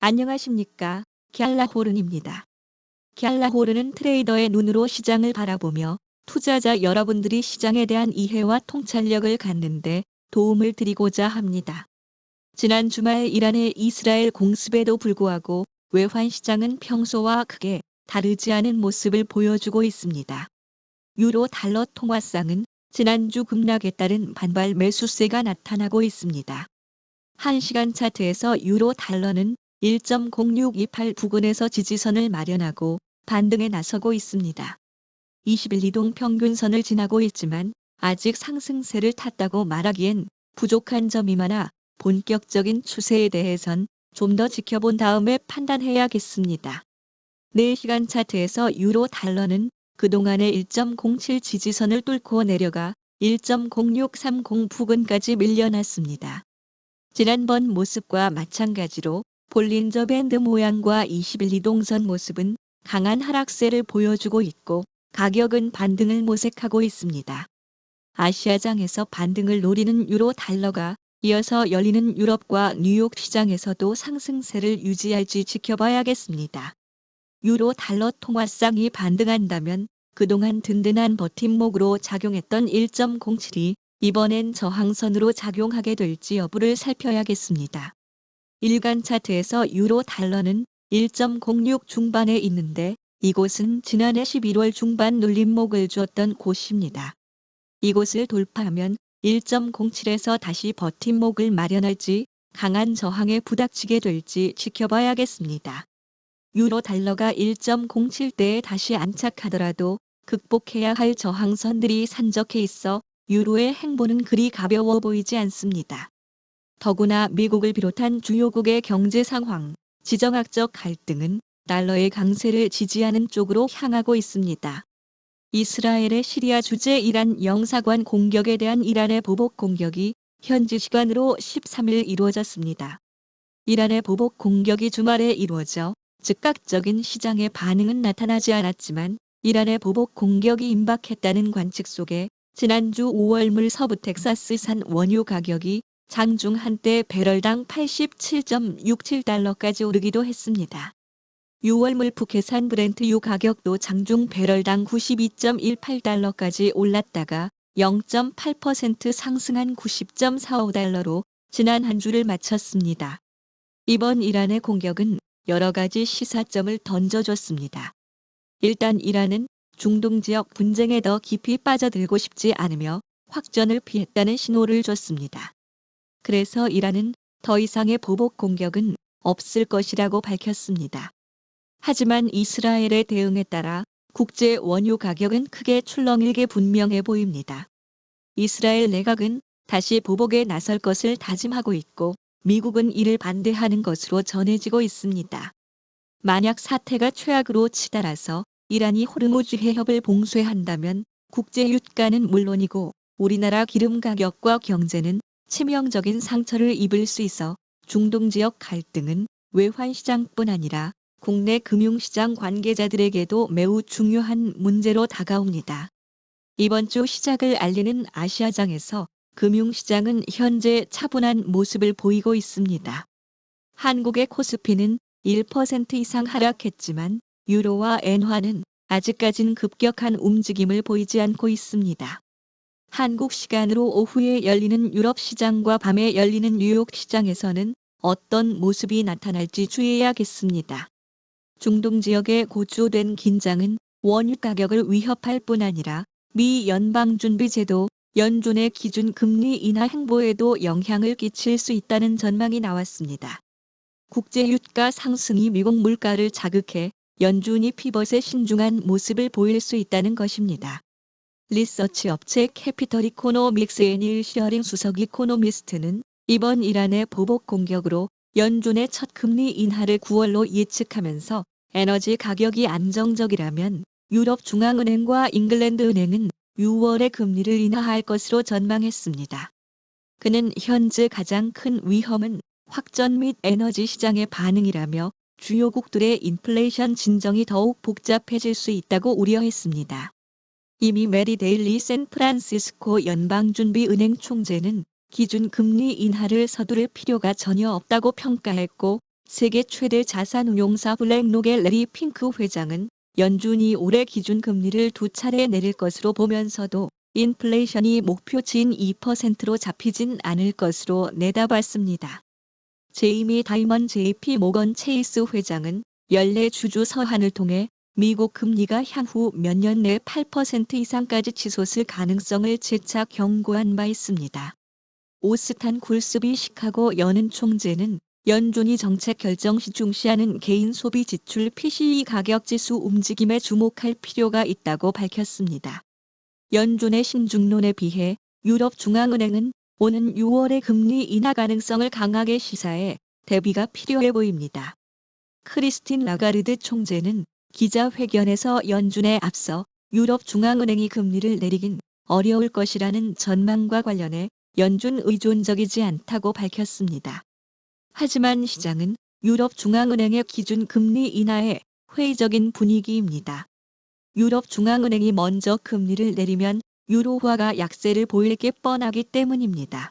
안녕하십니까. 갤라호른입니다. 갤라호른은 트레이더의 눈으로 시장을 바라보며 투자자 여러분들이 시장에 대한 이해와 통찰력을 갖는데 도움을 드리고자 합니다. 지난 주말 이란의 이스라엘 공습에도 불구하고 외환 시장은 평소와 크게 다르지 않은 모습을 보여주고 있습니다. 유로 달러 통화상은 지난주 급락에 따른 반발 매수세가 나타나고 있습니다. 1시간 차트에서 유로 달러는 1.0628 부근에서 지지선을 마련하고 반등에 나서고 있습니다. 20일 이동 평균선을 지나고 있지만 아직 상승세를 탔다고 말하기엔 부족한 점이 많아 본격적인 추세에 대해선 좀 더 지켜본 다음에 판단해야겠습니다. 4시간 차트에서 유로 달러는 그동안의 1.07 지지선을 뚫고 내려가 1.0630 부근까지 밀려났습니다. 지난번 모습과 마찬가지로 볼린저 밴드 모양과 20일 이동선 모습은 강한 하락세를 보여주고 있고 가격은 반등을 모색하고 있습니다. 아시아장에서 반등을 노리는 유로 달러가 이어서 열리는 유럽과 뉴욕 시장에서도 상승세를 유지할지 지켜봐야겠습니다. 유로 달러 통화상이 반등한다면 그동안 든든한 버팀목으로 작용했던 1.07이 이번엔 저항선으로 작용하게 될지 여부를 살펴야겠습니다. 일간 차트에서 유로 달러는 1.06 중반에 있는데 이곳은 지난해 11월 중반 눌림목을 주었던 곳입니다. 이곳을 돌파하면 1.07에서 다시 버팀목을 마련할지 강한 저항에 부닥치게 될지 지켜봐야겠습니다. 유로 달러가 1.07대에 다시 안착하더라도 극복해야 할 저항선들이 산적해 있어 유로의 행보는 그리 가벼워 보이지 않습니다. 더구나 미국을 비롯한 주요국의 경제 상황, 지정학적 갈등은 달러의 강세를 지지하는 쪽으로 향하고 있습니다. 이스라엘의 시리아 주재 이란 영사관 공격에 대한 이란의 보복 공격이 현지 시간으로 13일 이루어졌습니다. 이란의 보복 공격이 주말에 이루어져 즉각적인 시장의 반응은 나타나지 않았지만 이란의 보복 공격이 임박했다는 관측 속에 지난주 5월 물 서부 텍사스산 원유 가격이 장중 한때 배럴당 87.67달러까지 오르기도 했습니다. 6월물 북해산 브렌트유 가격도 장중 배럴당 92.18달러까지 올랐다가 0.8% 상승한 90.45달러로 지난 한 주를 마쳤습니다. 이번 이란의 공격은 여러 가지 시사점을 던져줬습니다. 일단 이란은 중동 지역 분쟁에 더 깊이 빠져들고 싶지 않으며 확전을 피했다는 신호를 줬습니다. 그래서 이란은 더 이상의 보복 공격은 없을 것이라고 밝혔습니다. 하지만 이스라엘의 대응에 따라 국제 원유 가격은 크게 출렁일게 분명해 보입니다. 이스라엘 내각은 다시 보복에 나설 것을 다짐하고 있고 미국은 이를 반대하는 것으로 전해지고 있습니다. 만약 사태가 최악으로 치달아서 이란이 호르무즈 해협을 봉쇄한다면 국제 유가는 물론이고 우리나라 기름 가격과 경제는 치명적인 상처를 입을 수 있어 중동 지역 갈등은 외환 시장뿐 아니라 국내 금융시장 관계자들에게도 매우 중요한 문제로 다가옵니다. 이번 주 시작을 알리는 아시아장에서 금융시장은 현재 차분한 모습을 보이고 있습니다. 한국의 코스피는 1% 이상 하락했지만 유로와 엔화는 아직까진 급격한 움직임을 보이지 않고 있습니다. 한국 시간으로 오후에 열리는 유럽 시장과 밤에 열리는 뉴욕 시장에서는 어떤 모습이 나타날지 주의해야겠습니다. 중동 지역의 고조된 긴장은 원유 가격을 위협할 뿐 아니라 미 연방준비제도 연준의 기준 금리 인하 행보에도 영향을 끼칠 수 있다는 전망이 나왔습니다. 국제 유가 상승이 미국 물가를 자극해 연준이 피벗에 신중한 모습을 보일 수 있다는 것입니다. 리서치 업체 캐피털 이코노믹스 애닐 시어링 수석 이코노미스트는 이번 이란의 보복 공격으로 연준의 첫 금리 인하를 9월로 예측하면서 에너지 가격이 안정적이라면 유럽 중앙은행과 잉글랜드 은행은 6월에 금리를 인하할 것으로 전망했습니다. 그는 현재 가장 큰 위험은 확전 및 에너지 시장의 반응이라며 주요국들의 인플레이션 진정이 더욱 복잡해질 수 있다고 우려했습니다. 이미 메리 데일리 샌프란시스코 연방준비은행 총재는 기준 금리 인하를 서두를 필요가 전혀 없다고 평가했고 세계 최대 자산운용사 블랙록의 레리 핑크 회장은 연준이 올해 기준 금리를 두 차례 내릴 것으로 보면서도 인플레이션이 목표치인 2%로 잡히진 않을 것으로 내다봤습니다. 제이미 다이먼 JP 모건 체이스 회장은 연례 주주 서한을 통해 미국 금리가 향후 몇 년 내 8% 이상까지 치솟을 가능성을 재차 경고한 바 있습니다. 오스탄 굴스비 시카고 연은 총재는 연준이 정책 결정 시 중시하는 개인 소비 지출 PCE 가격 지수 움직임에 주목할 필요가 있다고 밝혔습니다. 연준의 신중론에 비해 유럽 중앙은행은 오는 6월의 금리 인하 가능성을 강하게 시사해 대비가 필요해 보입니다. 크리스틴 라가르드 총재는 기자회견에서 연준에 앞서 유럽 중앙은행이 금리를 내리긴 어려울 것이라는 전망과 관련해 연준 의존적이지 않다고 밝혔습니다. 하지만 시장은 유럽 중앙은행의 기준 금리 인하에 회의적인 분위기입니다. 유럽 중앙은행이 먼저 금리를 내리면 유로화가 약세를 보일 게 뻔하기 때문입니다.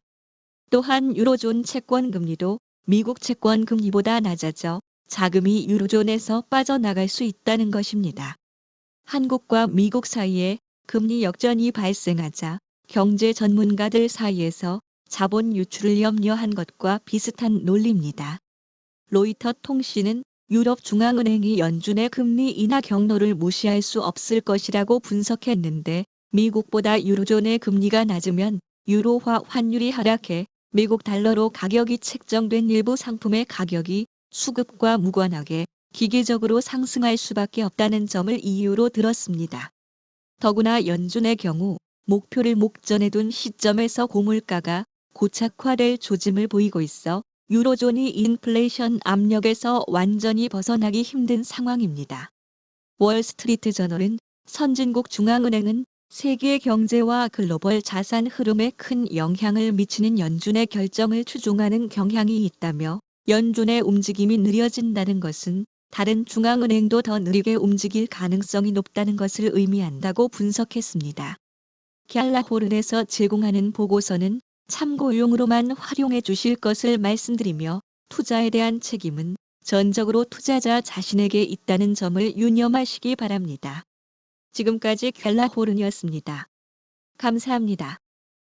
또한 유로존 채권 금리도 미국 채권 금리보다 낮아져 자금이 유로존에서 빠져나갈 수 있다는 것입니다. 한국과 미국 사이에 금리 역전이 발생하자 경제 전문가들 사이에서 자본 유출을 염려한 것과 비슷한 논리입니다. 로이터 통신은 유럽 중앙은행이 연준의 금리 인하 경로를 무시할 수 없을 것이라고 분석했는데 미국보다 유로존의 금리가 낮으면 유로화 환율이 하락해 미국 달러로 가격이 책정된 일부 상품의 가격이 수급과 무관하게 기계적으로 상승할 수밖에 없다는 점을 이유로 들었습니다. 더구나 연준의 경우 목표를 목전에 둔 시점에서 고물가가 고착화될 조짐을 보이고 있어 유로존이 인플레이션 압력에서 완전히 벗어나기 힘든 상황입니다. 월스트리트 저널은 선진국 중앙은행은 세계 경제와 글로벌 자산 흐름에 큰 영향을 미치는 연준의 결정을 추종하는 경향이 있다며 연준의 움직임이 느려진다는 것은 다른 중앙은행도 더 느리게 움직일 가능성이 높다는 것을 의미한다고 분석했습니다. 갤라호른에서 제공하는 보고서는 참고용으로만 활용해 주실 것을 말씀드리며 투자에 대한 책임은 전적으로 투자자 자신에게 있다는 점을 유념하시기 바랍니다. 지금까지 갤라호른이었습니다. 감사합니다.